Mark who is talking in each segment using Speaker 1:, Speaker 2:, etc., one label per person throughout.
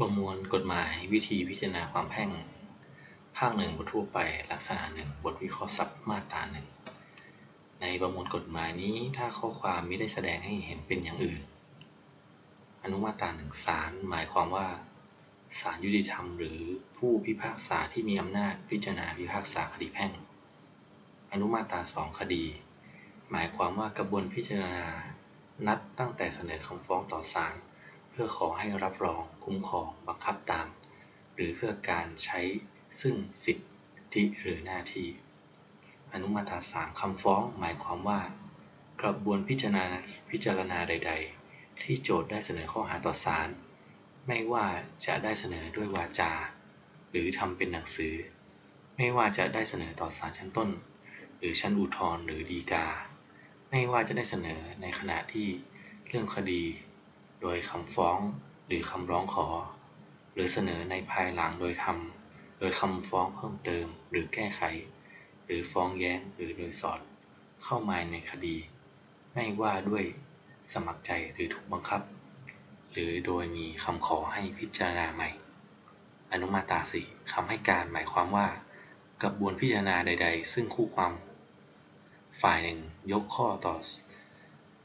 Speaker 1: ประมวลกฎหมายวิธีพิจารณาความแพ่ง ภาคหนึ่งบททั่วไปลักษณะหนึ่งบทวิเคราะห์ศัพท์มาตราหนึ่งในประมวลกฎหมายนี้ถ้าข้อความไม่ได้แสดงให้เห็นเป็นอย่างอื่น อนุมาตราหนึ่งศาลหมายความว่าศาลยุติธรรมหรือผู้พิพากษาที่มีอำนาจพิจารณาพิพากษาคดีแพ่ง อนุมาตราสองคดี หมายความว่ากระบวนพิจารณานับตั้งแต่เสนอคำฟ้องต่อศาล พื่อขอให้รับรองคุ้มครองบังคับตาม หรือเพื่อการใช้ซึ่งสิทธิหรือหน้าที่อนุมาตราสามคำฟ้องหมายความว่า กระบวนพิจารณาพิจารณาใด ๆ ที่โจทย์ได้เสนอข้อหาต่อศาลไม่ว่าจะได้เสนอด้วยวาจา หรือทำเป็นหนังสือ ไม่ว่าจะได้เสนอต่อศาลชั้นต้น หรือชั้นอุทธรณ์หรือฎีกา ไม่ว่าจะได้เสนอในขณะที่เรื่องคดี ดยคำฟ้องหรือคำร้องขอ หรือเสนอในภายหลังโดยทำโดยคำฟ้องเพิ่มเติม หรือแก้ไข หรือฟ้องแย้งหรือโดยสอด เข้ามาในคดี ไม่ว่าด้วยสมัครใจหรือถูกบังคับ หรือโดยมีคำขอให้พิจารณาใหม่ อนุมาตราสี่คำให้การหมายความว่ากระบวนพิจารณาใด ๆ ซึ่งคู่ความ ฝ่ายหนึ่งยกข้อต่อ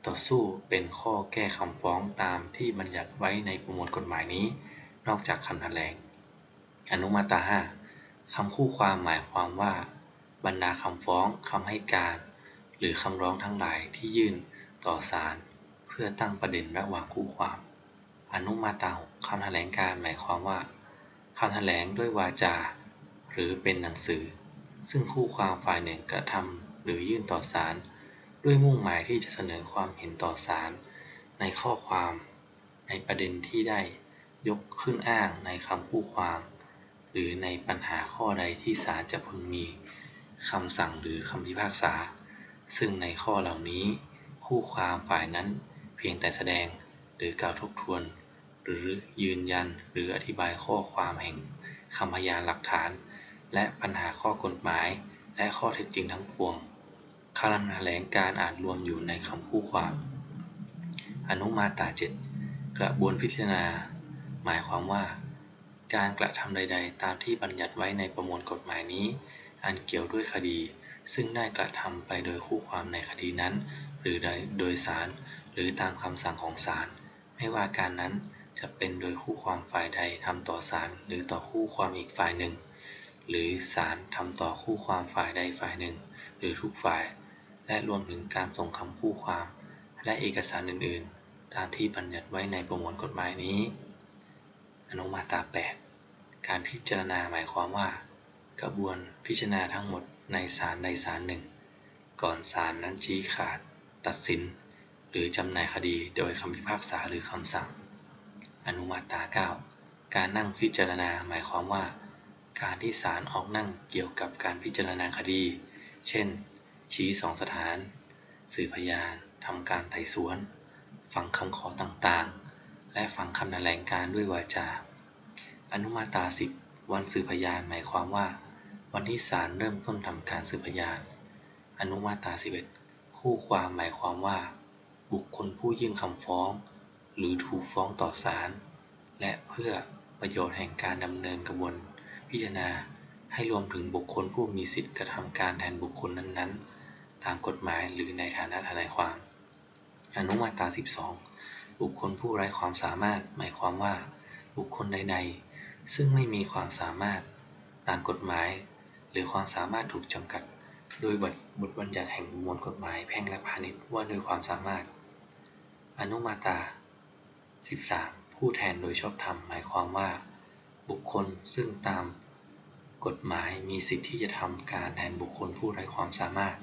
Speaker 1: ต่อสู้เป็นข้อแก้คำฟ้องตามที่บัญญัติไว้ในประมวลกฎหมายนี้ นอกจากคำแถลง อนุมาตรา 5 คำคู่ความหมายความว่า บรรดาคำฟ้องคำให้การ หรือคำร้องทั้งหลายที่ยื่นต่อศาลเพื่อตั้งประเด็นระหว่างคู่ความ อนุมาตรา 6 คำแถลงการหมายความว่าคำแถลงด้วยวาจา หรือเป็นหนังสือ ซึ่งคู่ความฝ่ายหนึ่งกระทำหรือยื่นต่อศาล ด้วยมุ่งหมายที่จะเสนอความเห็นต่อศาลในข้อความในประเด็นที่ได้ยกขึ้นอ้างในคำคู่ความ หรือในปัญหาข้อใดที่ศาลจะพึงมีคำสั่งหรือคำพิพากษา ซึ่งในข้อเหล่านี้ คู่ความฝ่ายนั้นเพียงแต่แสดงหรือกล่าวทบทวน หรือยืนยันหรืออธิบายข้อความแห่งคำพยานหลักฐาน และปัญหาข้อกฎหมาย และข้อเท็จจริงทั้งปวง คำแถลงการอาจรวมอยู่ในคำคู่ความ อนุมาตราเจ็ดกระบวนพิจารณา หมายความว่า การกระทำใด ๆ ตามที่บัญญัติไว้ในประมวลกฎหมายนี้ อันเกี่ยวด้วยคดี ซึ่งได้กระทำไปโดยคู่ความในคดีนั้น หรือโดยศาลหรือตามคำสั่งของศาลไม่ว่าการนั้นจะเป็นโดยคู่ความฝ่ายใดทำต่อศาลหรือต่อคู่ความอีกฝ่ายหนึ่ง หรือศาลทำต่อคู่ความฝ่ายใดฝ่ายหนึ่ง หรือทุกฝ่าย และรวมถึงการส่งคำคู่ความ และเอกสารอื่น ๆ ตามที่บัญญัติไว้ในประมวลกฎหมายนี้ อนุมาตรา 8 การพิจารณาหมายความว่า กระบวนพิจารณาทั้งหมดในศาลใดศาลหนึ่ง ก่อนศาลนั้นชี้ขาด ตัดสิน หรือจำหน่ายคดีโดยคำพิพากษาหรือคำสั่ง อนุมาตรา 9 การนั่งพิจารณาหมายความว่า การที่ศาลออกนั่งเกี่ยวกับการพิจารณาคดี เช่น ชี้สองสถาน สื่อพยานทำการไต่สวน ฟังคำขอต่างๆ และฟังคำแถลงการด้วยวาจา อนุมาตราสิบวันสื่อพยานหมายความว่า วันที่ศาลเริ่มต้นทำการสื่อพยาน อนุมาตราสิบเอ็ดคู่ความหมายความว่า บุคคลผู้ยื่นคำฟ้อง หรือถูกฟ้องต่อศาลและเพื่อประโยชน์แห่งการดำเนินกระบวนพิจารณา ให้รวมถึงบุคคลผู้มีสิทธิกระทำการแทนบุคคลนั้นๆ ตามกฎหมายหรือในฐานะทนายความ อนุมาตรา 12 บุคคลผู้ไร้ความสามารถ หมายความว่า บุคคลใดๆ ซึ่งไม่มีความสามารถตามกฎหมาย หรือความสามารถถูกจำกัด โดยบทบทบัญญัติแห่งมวลกฎหมายแพ่งและพาณิชย์ว่าด้วยความสามารถ อนุมาตรา 13 ผู้แทนโดยชอบธรรมหมายความว่า บุคคลซึ่งตาม กฎหมายมีสิทธิที่จะทำการแทนบุคคลผู้ไร้ความสามารถ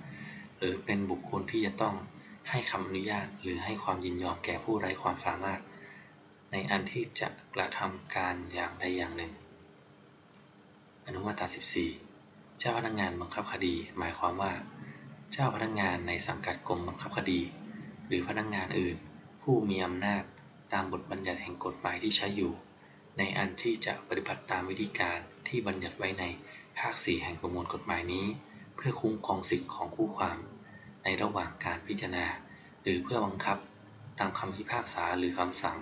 Speaker 1: หรือเป็นบุคคลที่จะต้องให้คำอนุญาตหรือให้ความยินยอมแก่ผู้ไร้ความสามารถ ในอันที่จะกระทำการอย่างใดอย่างหนึ่ง อนุมาตรา14 เจ้าพนักงานบังคับคดี หมายความว่า เจ้าพนักงานในสังกัดกรมบังคับคดี หรือพนักงานอื่น ผู้มีอำนาจตามบทบัญญัติแห่งกฎหมายที่ใช้อยู่ ในอันที่จะปฏิบัติตามวิธีการ ที่บัญญัติไว้ในภาค 4 แห่งประมวลกฎหมายนี้ เพื่อคุ้มครองสิทธิของคู่ความ ในระหว่างการพิจารณา หรือเพื่อบังคับ ตามคำพิพากษาหรือคำสั่ง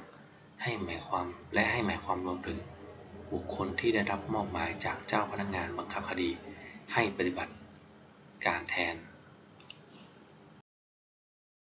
Speaker 1: ให้หมายความและให้หมายความรวมถึง บุคคลที่ได้รับมอบหมายจากเจ้าพนักงานบังคับคดี ให้ปฏิบัติ การแทน